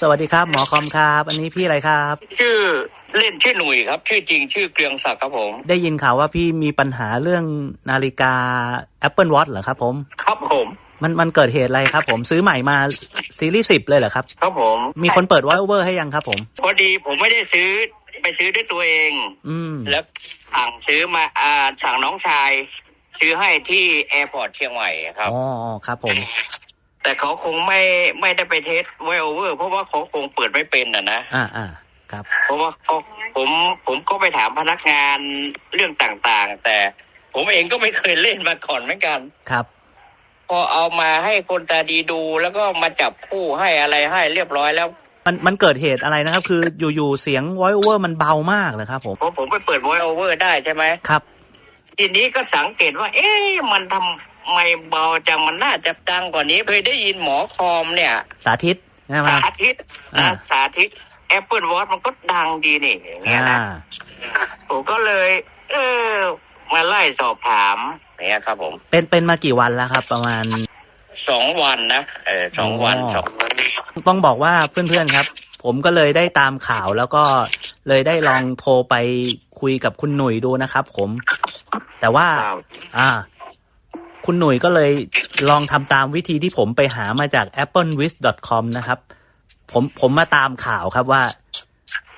สวัสดีครับ หมอคอมครับ อันนี้พี่อะไรครับ ชื่อเล่นชื่อหนุ่ยครับ ชื่อจริงชื่อเกรียงศักดิ์ครับผม ได้ยินข่าวว่าพี่มีปัญหาเรื่องนาฬิกา Apple Watch เหรอครับผม ครับผม มันมันเกิดเหตุอะไรครับ ผมซื้อใหม่มาซีรีส์สิบเลยเหรอครับ ครับผม มีคนเปิดไวโอเวอร์ให้ยังครับผม พอดีผมไม่ได้ซื้อไปซื้อด้วยตัวเอง อืมแล้วสั่งซื้อมาอ่าสั่งน้องชาย ซื้อให้ที่แอร์พอร์ตเชียงใหม่ครับอ๋อครับผม แต่เขาคงไม่ไม่ได้ไปเทสไวโอเวอร์ เพราะว่าเขาคงเปิดไม่เป็นอะนะอ่าอ่าครับ เพราะว่าเขาผมผมก็ไปถามพนักงานเรื่องต่างๆ แต่ผมเองก็ไม่เคยเล่นมาก่อนเหมือนกันครับ พอเอามาให้คนตาดีดูแล้วก็มาจับคู่ให้อะไรให้เรียบร้อยแล้ว มันมันเกิดเหตุอะไรนะครับ คืออยู่ๆเสียงไวโอเวอร์มันเบามากเลยครับผมพอผมไปเปิด voice over ได้ใช่ไหมครับ ทีนี้ก็สังเกตว่า เอ๊ะมันทำ ไมเบาจังมันน่าจะดังกว่านี้เคยได้ยินหมอคอมเนี่ย สาธิตใช่ไหมสาธิตอ่านะสาธิต Apple Watch มันก็ดังดีนี่อย่างเงี้ยอ่านะผมก็เลย เออ มาไล่สอบถามเนี่ยครับ ผม เป็นเป็นมากี่วันแล้วครับ ประมาณสองวันนะเออสองวันอ๋อสองวันต้องบอกว่าเพื่อนๆครับ ผมก็เลยได้ตามข่าวแล้วก็เลยได้ลองโทรไปคุยกับคุณหนุ่ยดูนะครับ ผม แต่ว่าครับอ่า คุณหนุ่ยก็เลยลองทำตามวิธีที่ผมไปหามาจาก applewish.com นะครับ ผมผมมาตามข่าวครับว่า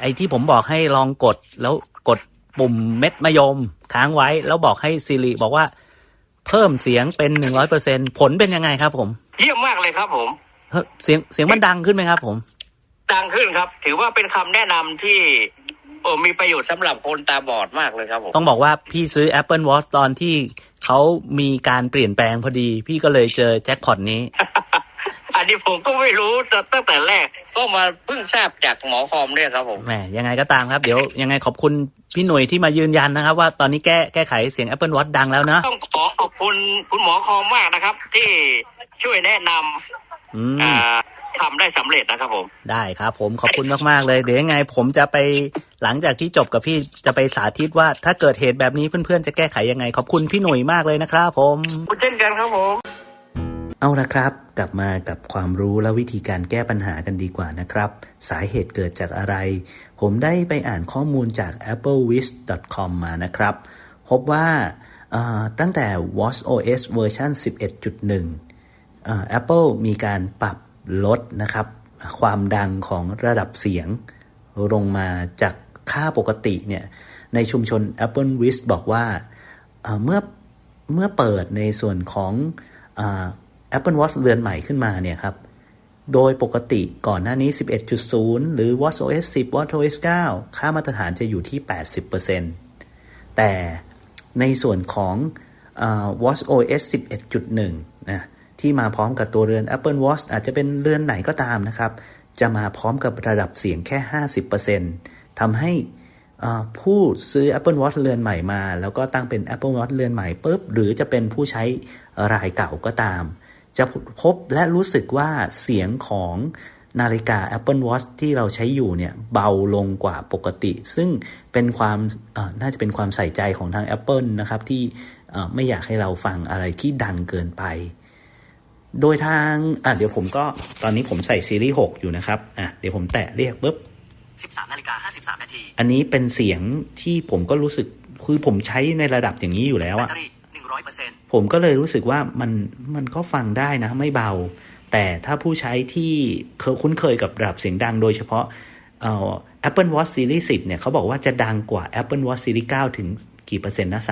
ไอ้ที่ผมบอกให้ลองกดแล้วกดปุ่มเม็ดมะยมค้างไว้ แล้วบอกให้ซิริบอกว่า เพิ่มเสียงเป็นหนึ่งร้อยเปอร์เซ็นผลเป็นยังไงครับผมเยี่ยมมากเลยครับผมเฮ้ยเสียงเสียงมันดังขึ้นไหมครับ ผม ดังขึ้นครับ ถือว่าเป็นคำแนะนำที่โอ้มีประโยชน์สำหรับคนตาบอดมากเลยครับผมต้องบอกว่าพี่ซื้อ Apple Watch ตอนที่ เขามีการเปลี่ยนแปลงพอดี พี่ก็เลยเจอแจ็คพอตนี้ อันนี้ผมก็ไม่รู้ตั้งแต่แรก ก็มาเพิ่งทราบจากหมอคอมเนี่ยครับผมแหมยังไงก็ตามครับ เดี๋ยวยังไงขอบคุณพี่หน่วยที่มายืนยันนะครับ ว่าตอนนี้แก้แก้ไขเสียง Apple Watch ดังแล้วนะต้องขอขอบคุณคุณหมอคอมมากนะครับ ที่ช่วยแนะนอืำมอ่า ทำได้สำเร็จนะครับผม ได้ครับ ผมขอบคุณมากๆเลย เดี๋ยวยังไง ผมจะไปหลังจากที่จบกับพี่จะไปสาธิตว่าถ้าเกิดเหตุแบบนี้เพื่อนๆจะแก้ไขยังไง ขอบคุณพี่หน่วยมากเลยนะครับผมคุณเช่นกันครับผมเอาละครับ กลับมากับความรู้และวิธีการแก้ปัญหากันดีกว่านะครับ สาเหตุเกิดจากอะไร ผมได้ไปอ่านข้อมูลจาก applewish.com มานะครับ พบว่าเอ่อตั้งแต่ watchOS เวอร์ชัน11.1เอ่อ Apple มีการปรับ ลดนะครับ ความดังของระดับเสียงลงมาจากค่าปกติเนี่ยในชุมชน Apple Wish บอกว่าเมื่อเมื่อเปิดในส่วนของอ Apple Watch เรือนใหม่ขึ้นมาเนี่ยครับ โดยปกติก่อนหน้านี้ 11.0 หรือ watchOS 10 watchOS 9 ค่ามาตรฐานจะอยู่ที่ 80%แต่ในส่วนของอ watchOS 11.1 นะ ที่มาพร้อมกับตัวเรือน Apple Watch อาจจะเป็นเรือนไหนก็ตามนะครับ จะมาพร้อมกับระดับเสียงแค่ 50%ทำให้ผู้ซื้อ Apple Watch เรือนใหม่มา แล้วก็ตั้งเป็น Apple Watch เรือนใหม่ปุ๊บหรือจะเป็นผู้ใช้รายเก่าก็ตาม จะพบและรู้สึกว่าเสียงของนาฬิกา Apple Watch ที่เราใช้อยู่เนี่ยเบาลงกว่าปกติ ซึ่งเป็นความน่าจะเป็นความใส่ใจของทาง Apple นะครับ ที่ไม่อยากให้เราฟังอะไรที่ดังเกินไป โดยทางอะเดี๋ยวผมก็ตอนนี้ผมใส่ซีรีส์6อยู่นะครับอะเดี๋ยวผมแตะเรียกปุ๊บ13นาฬิกา53นาทีอันนี้เป็นเสียงที่ผมก็รู้สึกคือผมใช้ในระดับอย่างนี้อยู่แล้วแบตอะเตอรี่100%ผมก็เลยรู้สึกว่ามันมันก็ฟังได้นะ ไม่เบา แต่ถ้าผู้ใช้ที่เคยคุ้นเคยกับระดับเสียงดังโดยเฉพาะเอ่อ Apple Watch Series 10 เนี่ยเขาบอกว่าจะดังกว่า Apple Watch Series 9 ถึงกี่เปอร์เซ็นต์นะ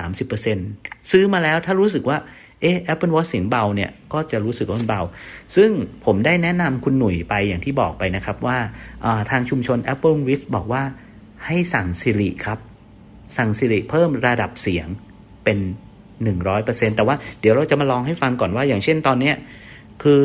30%ซื้อมาแล้วถ้ารู้สึกว่า เอ๊ะ Apple Watch เสียงเบาเนี่ยก็จะรู้สึกว่ามันเบา ซึ่งผมได้แนะนำคุณหนุ่ยไปอย่างที่บอกไปนะครับว่าอ่าทางชุมชน Apple w i s บอกว่าให้สั่ง Siri ครับ สั่ง Siri เพิ่มระดับเสียงเป็น 100%แต่ว่าเดี๋ยวเราจะมาลองให้ฟังก่อนว่าอย่างเช่นตอนเนี้ยคือ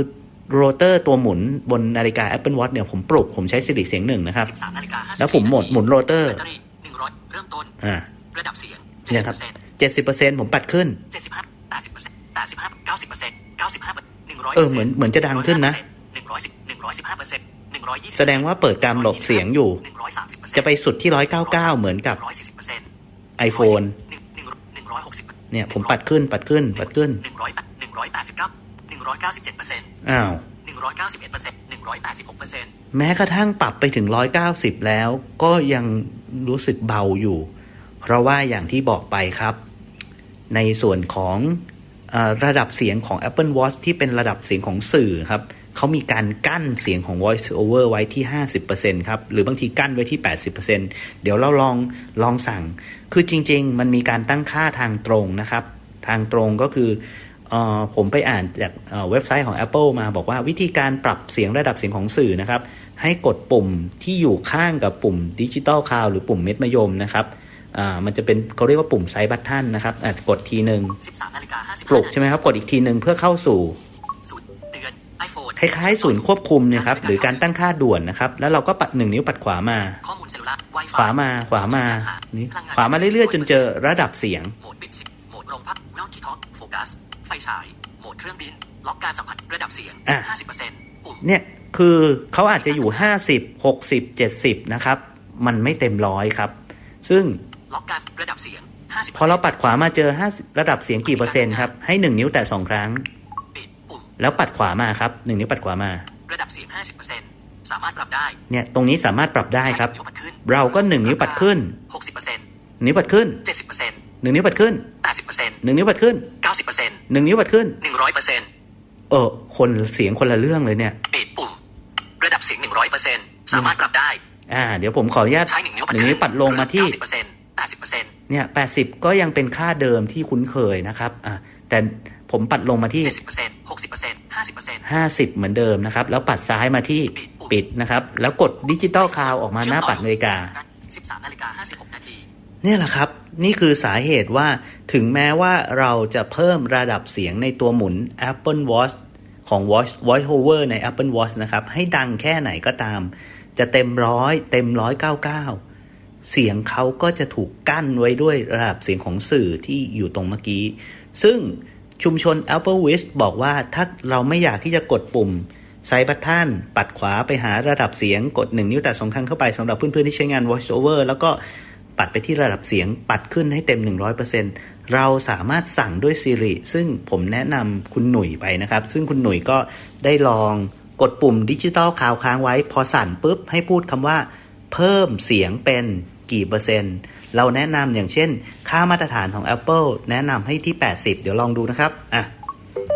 โรเตอร์ตัวหมุนบนนาฬิกา Apple Watch เนี่ยผมปลุกผมใช้ Siri เสียงหนึ่งนะครับ13นาฬิกา54แล้วผมหมดหมุนโรเตอร์แบตเตอรี่100เริ่มต้นอ่าระดับเสียงเนี่ยครับ70% 70%ผมปัดขึ้น75 80% 85 90% 95 100เออเหมือนเหมือนจะดังขึ้นนะ110 115 120แสดงว่าเปิดการหลบเสียงอยู่130จะไปสุดที่ 199 เหมือนกับ140% iPhone 160เนี่ยผมปัดขึ้นปัดขึ้นปัดขึ้น100 189 197%อ้าว191% 186เปอร์เซ็นต์แม้กระทั่งปรับไปถึง 190 แล้วก็ยังรู้สึกเบาอยู่ เพราะว่าอย่างที่บอกไปครับ ในส่วนของเออ ระดับเสียงของ Apple Watch ที่เป็นระดับเสียงของสื่อครับเขามีการกั้นเสียงของ voice over ไว้ที่ 50%ครับ หรือบางทีกั้นไว้ที่ 80%เดี๋ยวเราลองลองสั่ง คือจริง ๆ มันมีการตั้งค่าทางตรงนะครับ ทางตรงก็คือออผมไปอ่านจากเอ่อเว็บไซต์ของ Apple มาบอกว่าวิธีการปรับเสียงระดับเสียงของสื่อนะครับ ให้กดปุ่มที่อยู่ข้างกับปุ่มดิจิตอลคาวหรือปุ่มเม็ดมะยมนะครับ อ่ามันจะเป็นเขาเรียกว่าปุ่มไซบัตทันนะครับอะกดทีหนึ่ง13นาฬิกา55ปลุกใช่ไหมครับ กดอีกทีหนึ่งเพื่อเข้าสู่ศูนย์เตือน iPhone คล้ายๆศูนย์ควบคุมเนี่ยครับหรือการตั้งค่าด่วนนะครับ แล้วเราก็ปัดหนึ่งนิ้วปัดขวามาข้อมูลเซลลูล่า Wi-Fi ขวามาขวามานี่ขวามาเรื่อยๆ จนเจอระดับเสียงโหมดปิดสิบโหมดโรงพักนอกที่ท็อกโฟกัสไฟฉายโหมดเครื่องบินล็อกการสัมผัสระดับเสียงอะ50%ปุ่มเนี่ยคือเขาอาจจะอยู่ 50 60 70 นะครับ มันไม่เต็มร้อยครับ ซึ่ง ล็อกการระดับเสียง50%พอเราปัดขวามาเจอ50ระดับเสียงกี่เปอร์เซ็นต์ครับ ให้ 1 นิ้วแตะ2ครั้ง ปิดปุ่มแล้วปัดขวามาครับ 1 นิ้วปัดขวามา ระดับเสียง 50%สามารถปรับได้ เนี่ย ตรงนี้สามารถปรับได้ครับ ใช้นิ้วปัดขึ้นเราก็ 1 นิ้วปัดขึ้น 60%นิ้วปัดขึ้น 70% 1 นิ้วปัดขึ้น 80% 1 นิ้วปัดขึ้น 90% 1 นิ้วปัดขึ้น 100%เออ คนเสียงคนละเรื่องเลยเนี่ย ปิดปุ่ม ระดับเสียง 100%สามารถปรับได้ อ่า เดี๋ยวผมขออนุญาตใช้หนึ่งนิ้วปัดหนึ่งขึ้นนิ้วปัดลงมาที่90% 80%เนี่ยแปดสิบก็ยังเป็นค่าเดิมที่คุ้นเคยนะครับอะแต่ผมปัดลงมาที่ 70% 60% 50%ห้าสิบเหมือนเดิมนะครับ แล้วปัดซ้ายมาที่ปิดนะครับ แล้วกดดิจิตอลคาวออกมาหน้าปัดนาฬิกา 13นาฬิกา56นาทีเนี่ยแหละครับ นี่คือสาเหตุว่าถึงแม้ว่าเราจะเพิ่มระดับเสียงในตัวหมุน Apple Watch ของ Watch Voice Over ใน Apple Watch นะครับ ให้ดังแค่ไหนก็ตาม จะเต็มร้อยเต็มร้อยเก้าเก้า เสียงเขาก็จะถูกกั้นไว้ด้วยระดับเสียงของสื่อที่อยู่ตรงเมื่อกี้ ซึ่งชุมชน Apple w i s บอกว่าถ้าเราไม่อยากที่จะกดปุ่มไซบัตทันปัดขวาไปหาระดับเสียงกด 1 นิ้วแต่สองครั้งเข้าไปสำหรับเพื่อนๆที่ใช้งาน Voice Over แล้วก็ปัดไปที่ระดับเสียงปัดขึ้นให้เต็ม 100%เราสามารถสั่งด้วย Siri ซึ่งผมแนะนำคุณหนุ่ยไปนะครับ ซึ่งคุณหนุ่ยก็ได้ลองกดปุ่มดิจิตอลคาวค้างไว้ พอสั่นปุ๊บให้พูดคำว่า เพิ่มเสียงเป็น กี่เปอร์เซ็นต์ เราแนะนำอย่างเช่น ค่ามาตรฐานของ Apple แนะนำให้ที่ 80 เดี๋ยวลองดูนะครับ อะ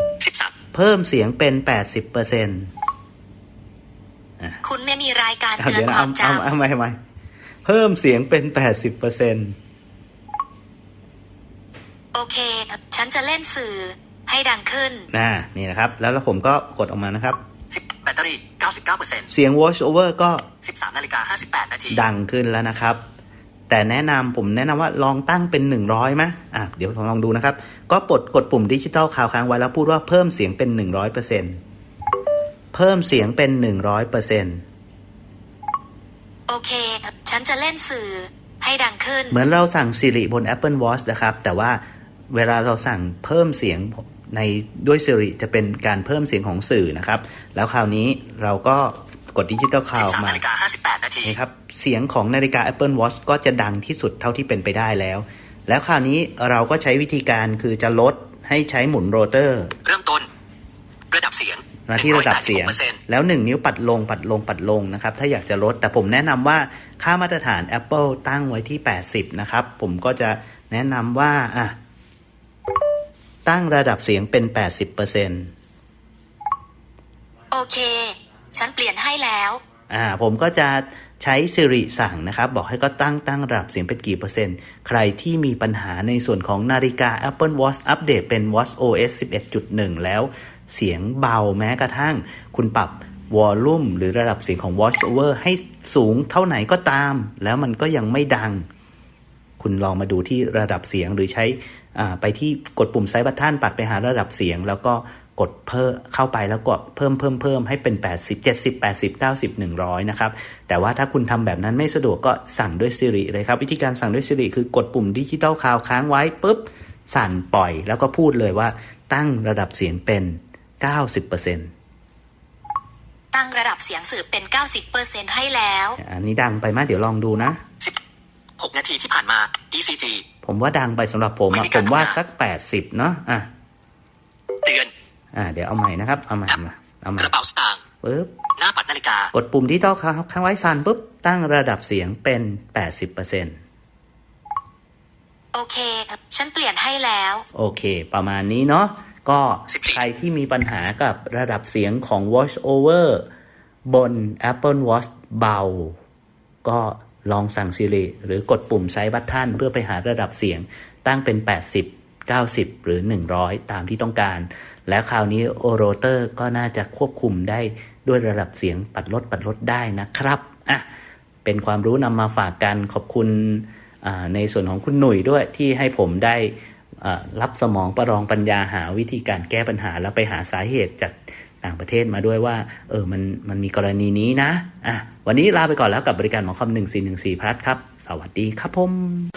13 เพิ่มเสียงเป็น 80เปอร์เซ็นต์คุณไม่มีรายการเอาเตือนเดี๋ยวนะคเอาวามจเอาเอาใหม่ใหม่เพิ่มเสียงเป็น 80เปอร์เซ็นต์ำโอเค ฉันจะเล่นสื่อให้ดังขึ้นนะนี่นะครับ แล้วแล้วผมก็กดออกมานะครับ10แบตเตอรี่ 99%เสียง voice over ก็ 13นาฬิกา58 นาที ดังขึ้นแล้วนะครับ แต่แนะนำผมแนะนำว่าลองตั้งเป็น 100ไหมอะเดี๋ยวลองดูนะครับ ก็ปลดกดปุ่มดิจิตอลคาวค้างไว้แล้วพูดว่าเพิ่มเสียงเป็น 100%เพิ่มเสียงเป็น 100%โอเค ฉันจะเล่นสื่อให้ดังขึ้น เหมือนเราสั่ง Siri บน Apple Watch นะครับ แต่ว่าเวลาเราสั่งเพิ่มเสียงในด้วย Siri จะเป็นการเพิ่มเสียงของสื่อนะครับ แล้วคราวนี้เราก็ กดดิจิตอลคาว13มานาฬิกา58นาทีนะครับเสียงของนาฬิกา Apple Watch ก็จะดังที่สุดเท่าที่เป็นไปได้แล้ว แล้วคราวนี้เราก็ใช้วิธีการคือจะลดให้ใช้หมุนโรเตอร์ เริ่มต้น ระดับเสียงมาที่ระดับเสียง186%แล้วหนึ่งนิ้วปัดลงปัดลงปัดลงนะครับ ถ้าอยากจะลด แต่ผมแนะนำว่าค่ามาตรฐาน Apple ตั้งไว้ที่ 80 นะครับ ผมก็จะแนะนำว่าอะตั้งระดับเสียงเป็น 80%เโอเค ฉันเปลี่ยนให้แล้วอ่าผมก็จะใช้ Siri สั่งนะครับ บอกให้ก็ตั้งตั้งระดับเสียงเป็นกี่เปอร์เซ็นต์ ใครที่มีปัญหาในส่วนของนาฬิกา Apple Watch อัปเดตเป็น Watch OS 11.1 แล้วเสียงเบาแม้กระทั่ง คุณปรับวอลลุ่มหรือระดับเสียงของ Watch Over ให้สูงเท่าไหนก็ตาม แล้วมันก็ยังไม่ดัง คุณลองมาดูที่ระดับเสียงหรือใช้อ่าไปที่กดปุ่มไซบัตทันปัดไปหาระดับเสียง แล้วก็ กดเพิ่มเข้าไปแล้วกดเพิ่มเพิ่มเพิ่มให้เป็น 80 70 80 90 100 นะครับ แต่ว่าถ้าคุณทำแบบนั้นไม่สะดวกก็สั่งด้วย Siri เลยครับ วิธีการสั่งด้วย Siri คือกดปุ่มดิจิตอลคาวค้างไว้ปุ๊บ สั่นปล่อย แล้วก็พูดเลยว่า ตั้งระดับเสียงเป็น 90%ตั้งระดับเสียงสื่อเป็น 90%ให้แล้ว อันนี้ดังไปไหมเดี๋ยวลองดูนะ6นาทีที่ผ่านมา ECG ผมว่าดังไปสำหรับผมไม่อะมีผการมว่าทำงานสัก 80 เนาะอะ เตือน อะเดี๋ยวเอาใหม่นะครับ เอาใหม่มาเอาใหม่กระเป๋าสตางค์ปึ๊บหน้าปัดนาฬิกา กดปุ่มที่ต้องค้างไว้ซันปุ๊บ ตั้งระดับเสียงเป็น 80%โอเค ฉันเปลี่ยนให้แล้ว โอเค ประมาณนี้เนาะก็14ใครที่มีปัญหากับระดับเสียงของ Watch Over บน Apple Watch เบา ก็ลองสั่ง Siri หรือกดปุ่มไซบัตทันเพื่อไปหาระดับเสียงตั้งเป็น 80 90 หรือ 100 ตามที่ต้องการ แล้วคราวนี้โอโรเตอร์ก็น่าจะควบคุมได้ด้วยระดับเสียงปัดลดปัดลดได้นะครับอะเป็นความรู้นำมาฝากกันขอบคุณในส่วนของคุณหนุ่ยด้วยที่ให้ผมได้รับสมองประลองปัญญาหาวิธีการแก้ปัญหาแล้วไปหาสาเหตุจากต่างประเทศมาด้วยว่า เออมันมันมีกรณีนี้นะอะวันนี้ลาไปก่อนแล้วกับบริการหมอคอม1414พลัสครับ สวัสดีครับผม